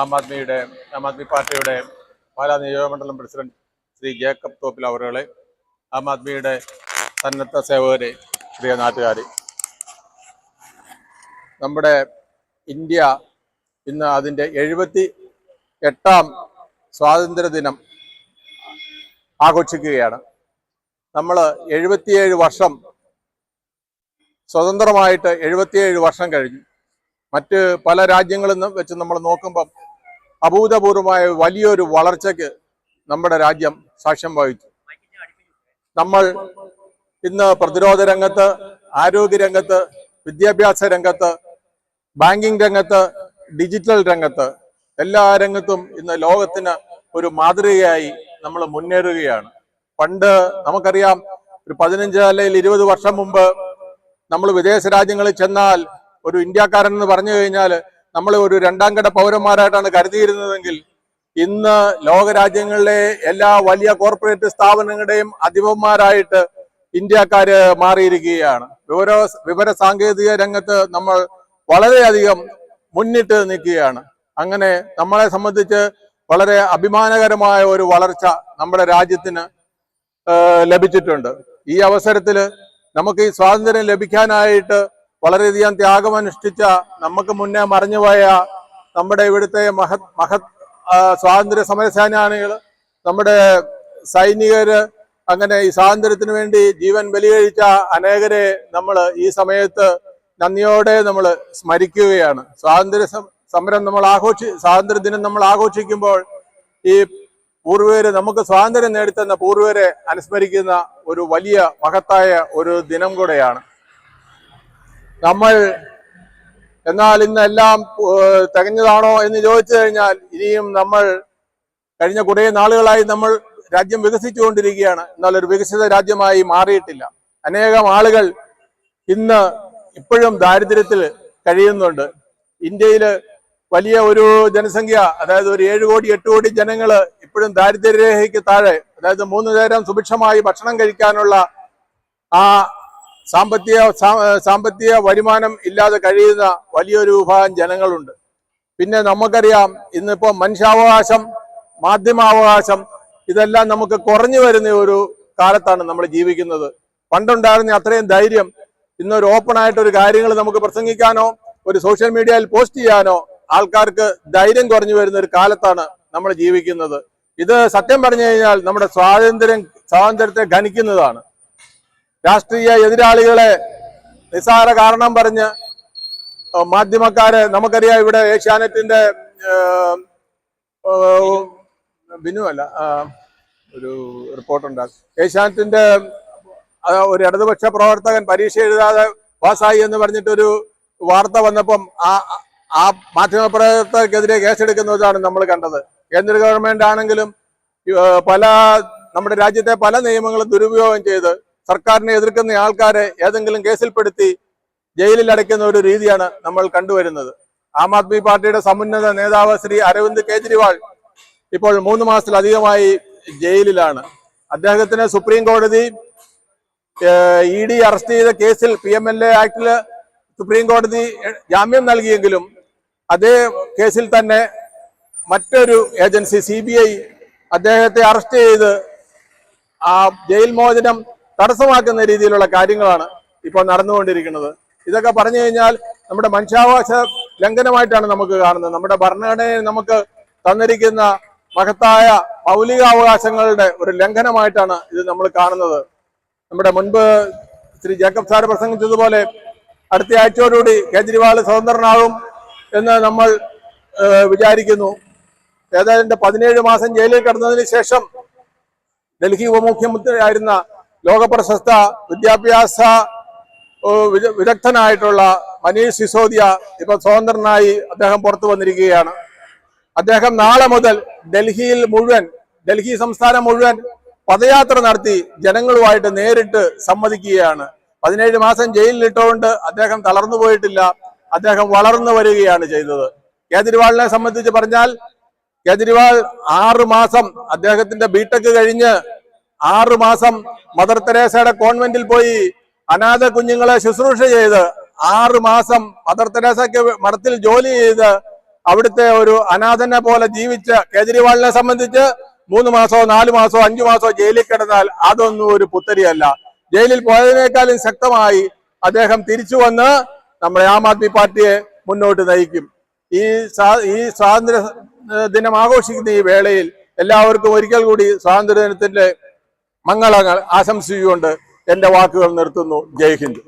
ആം ആദ്മിയുടെ ആം ആദ്മി പാർട്ടിയുടെ പാലാ നിയോജകമണ്ഡലം president Shri Jacob Thoppil അവരുകളെ ആം ആദ്മിയുടെ സന്നദ്ധ സേവകരെ പ്രിയ നാട്ടുകാരെ. നമ്മുടെ ഇന്ത്യ ഇന്ന് അതിന്റെ എഴുപത്തി എട്ടാം സ്വാതന്ത്ര്യ ദിനം ആഘോഷിക്കുകയാണ്. നമ്മൾ എഴുപത്തിയേഴ് വർഷം സ്വതന്ത്രമായിട്ട് എഴുപത്തിയേഴ് വർഷം കഴിഞ്ഞു. മറ്റ് പല രാജ്യങ്ങളിൽ നിന്ന് വെച്ച് നമ്മൾ നോക്കുമ്പം അഭൂതപൂർവമായ വലിയൊരു വളർച്ചയ്ക്ക് നമ്മുടെ രാജ്യം സാക്ഷ്യം വഹിച്ചു. നമ്മൾ ഇന്ന് പ്രതിരോധ രംഗത്ത് ആരോഗ്യ രംഗത്ത് വിദ്യാഭ്യാസ രംഗത്ത് ബാങ്കിങ് രംഗത്ത് ഡിജിറ്റൽ രംഗത്ത് എല്ലാ രംഗത്തും ഇന്ന് ലോകത്തിന് ഒരു മാതൃകയായി നമ്മൾ മുന്നേറുകയാണ്. പണ്ട് നമുക്കറിയാം ഒരു പതിനഞ്ച് അല്ലെങ്കിൽ ഇരുപത് വർഷം മുമ്പ് നമ്മൾ വിദേശ രാജ്യങ്ങളിൽ ചെന്നാൽ ഒരു ഇന്ത്യക്കാരൻ എന്ന് പറഞ്ഞു കഴിഞ്ഞാൽ നമ്മൾ ഒരു രണ്ടാം ഘട്ട പൗരന്മാരായിട്ടാണ് കരുതിയിരുന്നതെങ്കിൽ ഇന്ന് ലോകരാജ്യങ്ങളിലെ എല്ലാ വലിയ കോർപ്പറേറ്റ് സ്ഥാപനങ്ങളുടെയും അധിപന്മാരായിട്ട് ഇന്ത്യക്കാര് മാറിയിരിക്കുകയാണ്. വിവര വിവര സാങ്കേതിക രംഗത്ത് നമ്മൾ വളരെയധികം മുന്നിട്ട് നിൽക്കുകയാണ്. അങ്ങനെ നമ്മളെ സംബന്ധിച്ച് വളരെ അഭിമാനകരമായ ഒരു വളർച്ച നമ്മുടെ രാജ്യത്തിന് ലഭിച്ചിട്ടുണ്ട്. ഈ അവസരത്തിൽ നമുക്ക് ഈ സ്വാതന്ത്ര്യം ലഭിക്കാനായിട്ട് വളരെയധികം ത്യാഗമനുഷ്ഠിച്ച നമുക്ക് മുന്നേ മറിഞ്ഞുപോയ നമ്മുടെ ഇവിടുത്തെ മഹത് മഹത് സ്വാതന്ത്ര്യ സമര സേനാനികൾ നമ്മുടെ സൈനികര് അങ്ങനെ ഈ സ്വാതന്ത്ര്യത്തിന് വേണ്ടി ജീവൻ ബലികഴിച്ച അനേകരെ നമ്മൾ ഈ സമയത്ത് നന്ദിയോടെ നമ്മൾ സ്മരിക്കുകയാണ്. സ്വാതന്ത്ര്യ സമരം നമ്മൾ ആഘോഷി സ്വാതന്ത്ര്യ ദിനം നമ്മൾ ആഘോഷിക്കുമ്പോൾ ഈ പൂർവര് നമുക്ക് സ്വാതന്ത്ര്യം നേടിത്തന്ന പൂർവരെ അനുസ്മരിക്കുന്ന ഒരു വലിയ മഹത്തായ ഒരു ദിനം കൂടെയാണ്. നമ്മൾ എന്നാൽ ഇന്നെല്ലാം തികഞ്ഞതാണോ എന്ന് ചോദിച്ചു കഴിഞ്ഞാൽ ഇനിയും നമ്മൾ കഴിഞ്ഞ കുറേ നാളുകളായി നമ്മൾ രാജ്യം വികസിച്ചുകൊണ്ടിരിക്കുകയാണ്. എന്നാൽ ഒരു വികസിത രാജ്യമായി മാറിയിട്ടില്ല. അനേകം ആളുകൾ ഇന്ന് ഇപ്പോഴും ദാരിദ്ര്യത്തിൽ കഴിയുന്നുണ്ട്. ഇന്ത്യയിൽ വലിയ ഒരു ജനസംഖ്യ അതായത് ഒരു ഏഴ് കോടി എട്ട് കോടി ജനങ്ങൾ ഇപ്പോഴും ദാരിദ്ര്യരേഖയ്ക്ക് താഴെ അതായത് മൂന്ന് നേരം സുഭിക്ഷമായി ഭക്ഷണം കഴിക്കാനുള്ള ആ സാമ്പത്തിക സാമ്പത്തിക വരുമാനം ഇല്ലാതെ കഴിയുന്ന വലിയൊരു വിഭാഗം ജനങ്ങളുണ്ട്. പിന്നെ നമുക്കറിയാം ഇന്നിപ്പോൾ മനുഷ്യാവകാശം മാധ്യമാവകാശം ഇതെല്ലാം നമുക്ക് കുറഞ്ഞു വരുന്ന ഒരു കാലത്താണ് നമ്മൾ ജീവിക്കുന്നത്. പണ്ടുണ്ടായിരുന്ന അത്രയും ധൈര്യം ഇന്നൊരു ഓപ്പൺ ആയിട്ട് ഒരു കാര്യങ്ങൾ നമുക്ക് പ്രസംഗിക്കാനോ ഒരു സോഷ്യൽ മീഡിയയിൽ പോസ്റ്റ് ചെയ്യാനോ ആൾക്കാർക്ക് ധൈര്യം കുറഞ്ഞു വരുന്ന ഒരു കാലത്താണ് നമ്മൾ ജീവിക്കുന്നത്. ഇത് സത്യം പറഞ്ഞു കഴിഞ്ഞാൽ നമ്മുടെ സ്വാതന്ത്ര്യം സ്വാതന്ത്ര്യത്തെ ഖനിക്കുന്നതാണ്. രാഷ്ട്രീയ എതിരാളികളെ നിസ്സാര കാരണം പറഞ്ഞ് മാധ്യമക്കാരെ നമുക്കറിയാം ഇവിടെ ഏഷ്യാനെറ്റിന്റെ ബിനു അല്ല ഒരു റിപ്പോർട്ടുണ്ട്. ഏഷ്യാനെറ്റിന്റെ ഒരു ഇടതുപക്ഷ പ്രവർത്തകൻ പരീക്ഷ എഴുതാതെ പാസ്സായി എന്ന് പറഞ്ഞിട്ടൊരു വാർത്ത വന്നപ്പം ആ ആ മാധ്യമപ്രവർത്തകർക്കെതിരെ കേസെടുക്കുന്നതാണ് നമ്മൾ കണ്ടത്. കേന്ദ്ര ഗവൺമെന്റ് ആണെങ്കിലും പല നമ്മുടെ രാജ്യത്തെ പല നിയമങ്ങളും ദുരുപയോഗം ചെയ്ത് സർക്കാരിനെ എതിർക്കുന്ന ആൾക്കാരെ ഏതെങ്കിലും കേസിൽപ്പെടുത്തി ജയിലിൽ അടയ്ക്കുന്ന ഒരു രീതിയാണ് നമ്മൾ കണ്ടുവരുന്നത്. ആം ആദ്മി പാർട്ടിയുടെ സമുന്നത നേതാവ് ശ്രീ അരവിന്ദ് കേജ്രിവാൾ ഇപ്പോൾ മൂന്ന് മാസത്തിലധികമായി ജയിലിലാണ്. അദ്ദേഹത്തിന് സുപ്രീം കോടതി ഇ ഡി അറസ്റ്റ് ചെയ്ത കേസിൽ പി എം എൽ എ ആക്ടിൽ സുപ്രീം കോടതി ജാമ്യം നൽകിയെങ്കിലും അതേ കേസിൽ തന്നെ മറ്റൊരു ഏജൻസി സി ബി ഐ അദ്ദേഹത്തെ അറസ്റ്റ് ചെയ്ത് ആ ജയിൽ മോചനം തടസ്സമാക്കുന്ന രീതിയിലുള്ള കാര്യങ്ങളാണ് ഇപ്പോൾ നടന്നുകൊണ്ടിരിക്കുന്നത്. ഇതൊക്കെ പറഞ്ഞു കഴിഞ്ഞാൽ നമ്മുടെ മനുഷ്യാവകാശ ലംഘനമായിട്ടാണ് നമുക്ക് കാണുന്നത്. നമ്മുടെ ഭരണഘടനയിൽ നമുക്ക് തന്നിരിക്കുന്ന മഹത്തായ മൗലികാവകാശങ്ങളുടെ ഒരു ലംഘനമായിട്ടാണ് ഇത് നമ്മൾ കാണുന്നത്. നമ്മുടെ മുൻപ് ശ്രീ ജേക്കബ് സാർ പ്രസംഗിച്ചതുപോലെ അടുത്ത ആഴ്ചയോടുകൂടി കേജ്രിവാൾ സ്വതന്ത്രനാകും എന്ന് നമ്മൾ വിചാരിക്കുന്നു. ഏതാണ്ട് പതിനേഴ് മാസം ജയിലിൽ കിടന്നതിന് ശേഷം ഡൽഹി ഉപമുഖ്യമന്ത്രിയായിരുന്ന ലോകപ്രശസ്ത വിദ്യാഭ്യാസ വിദഗ്ധനായിട്ടുള്ള മനീഷ് സിസോദിയ ഇപ്പൊ സ്വതന്ത്രനായി അദ്ദേഹം പുറത്തു വന്നിരിക്കുകയാണ്. അദ്ദേഹം നാളെ മുതൽ ഡൽഹിയിൽ മുഴുവൻ ഡൽഹി സംസ്ഥാനം മുഴുവൻ പദയാത്ര നടത്തി ജനങ്ങളുമായിട്ട് നേരിട്ട് സംവദിക്കുകയാണ്. പതിനേഴ് മാസം ജയിലിലിട്ടുകൊണ്ട് അദ്ദേഹം തളർന്നു പോയിട്ടില്ല. അദ്ദേഹം വളർന്നു വരികയാണ് ചെയ്തത്. കേജ്രിവാളിനെ സംബന്ധിച്ച് പറഞ്ഞാൽ കേജ്രിവാൾ ആറു മാസം അദ്ദേഹത്തിന്റെ ബിടെക് കഴിഞ്ഞ് ആറു മാസം മദർ തെരേസയുടെ കോൺവെന്റിൽ പോയി അനാഥ കുഞ്ഞുങ്ങളെ ശുശ്രൂഷ ചെയ്ത് ആറു മാസം മദർ തെരേസയ്ക്ക് മഠത്തിൽ ജോലി ചെയ്ത് അവിടുത്തെ ഒരു അനാഥനെ പോലെ ജീവിച്ച കേജ്രിവാളിനെ സംബന്ധിച്ച് മൂന്ന് മാസമോ നാല് മാസമോ അഞ്ചു മാസമോ ജയിലിൽ കിടന്നാൽ അതൊന്നും ഒരു പുത്തരിയല്ല. ജയിലിൽ പോയതിനേക്കാളും ശക്തമായി അദ്ദേഹം തിരിച്ചു വന്ന് നമ്മുടെ ആം ആദ്മി പാർട്ടിയെ മുന്നോട്ട് നയിക്കും. ഈ ഈ സ്വാതന്ത്ര്യ ദിനം ആഘോഷിക്കുന്ന ഈ വേളയിൽ എല്ലാവർക്കും ഒരിക്കൽ കൂടി സ്വാതന്ത്ര്യ ദിനത്തിന്റെ മംഗളങ്ങൾ ആശംസിച്ചുകൊണ്ട് എന്റെ വാക്കുകൾ നിർത്തുന്നു. ജയ് ഹിന്ദ്.